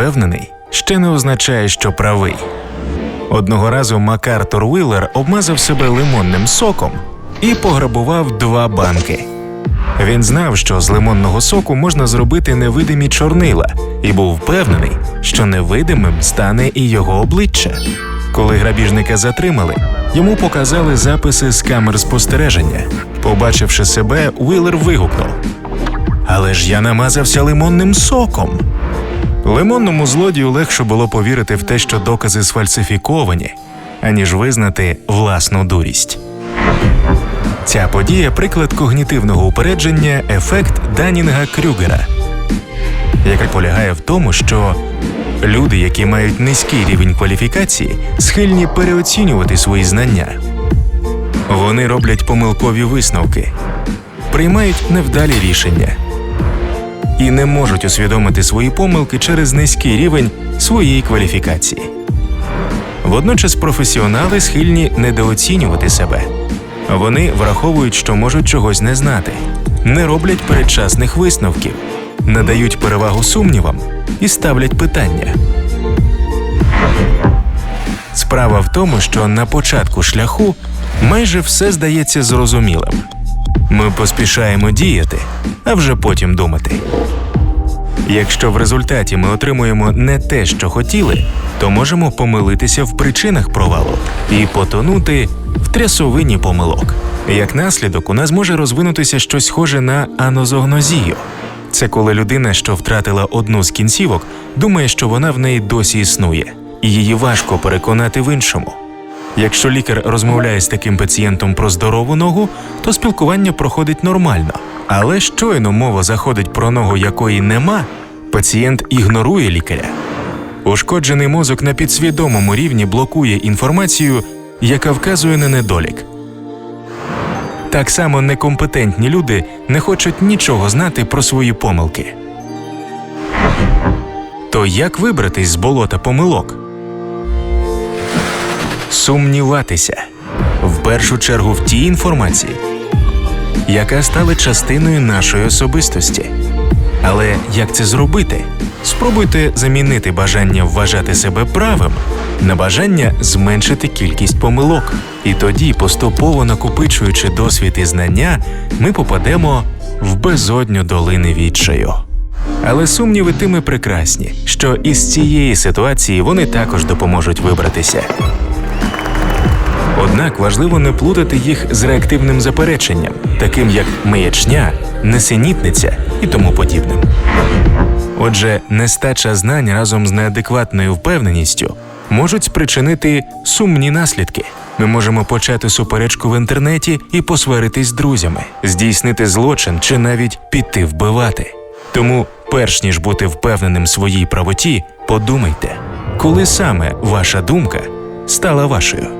впевнений ще не означає, що правий. Одного разу Макартур Уіллер обмазав себе лимонним соком і пограбував два банки. Він знав, що з лимонного соку можна зробити невидимі чорнила, і був впевнений, що невидимим стане і його обличчя. Коли грабіжника затримали, йому показали записи з камер спостереження. Побачивши себе, Уіллер вигукнув: Але ж я намазався лимонним соком. Лимонному злодію легше було повірити в те, що докази сфальсифіковані, аніж визнати власну дурість. Ця подія приклад когнітивного упередження, ефект Данінга Крюгера, який полягає в тому, що люди, які мають низький рівень кваліфікації, схильні переоцінювати свої знання. Вони роблять помилкові висновки, приймають невдалі рішення і не можуть усвідомити свої помилки через низький рівень своєї кваліфікації. Водночас професіонали схильні недооцінювати себе. Вони враховують, що можуть чогось не знати, не роблять передчасних висновків, надають перевагу сумнівам і ставлять питання. Справа в тому, що на початку шляху майже все здається зрозумілим. Поспішаємо діяти, а вже потім думати. Якщо в результаті ми отримуємо не те, що хотіли, то можемо помилитися в причинах провалу і потонути в трясовині помилок. Як наслідок, у нас може розвинутися щось схоже на анозогнозію. Це коли людина, що втратила одну з кінцівок, думає, що вона в неї досі існує, і її важко переконати в іншому. Якщо лікар розмовляє з таким пацієнтом про здорову ногу, то спілкування проходить нормально. Але щойно мова заходить про ногу, якої нема, пацієнт ігнорує лікаря. Ушкоджений мозок на підсвідомому рівні блокує інформацію, яка вказує на недолік. Так само некомпетентні люди не хочуть нічого знати про свої помилки. То як вибратись з болота помилок? Сумніватися в першу чергу в тій інформації, яка стала частиною нашої особистості. Але як це зробити? Спробуйте замінити бажання вважати себе правим на бажання зменшити кількість помилок. І тоді, поступово накопичуючи досвід і знання, ми попадемо в безодню долини відчаю. Але сумніви тими прекрасні, що із цієї ситуації вони також допоможуть вибратися. Однак важливо не плутати їх з реактивним запереченням, таким як маячня, несенітниця і тому подібним. Отже, нестача знань разом з неадекватною впевненістю можуть спричинити сумні наслідки. Ми можемо почати суперечку в інтернеті і посваритись з друзями, здійснити злочин чи навіть піти вбивати. Тому, перш ніж бути впевненим своїй правоті, подумайте, коли саме ваша думка стала вашою.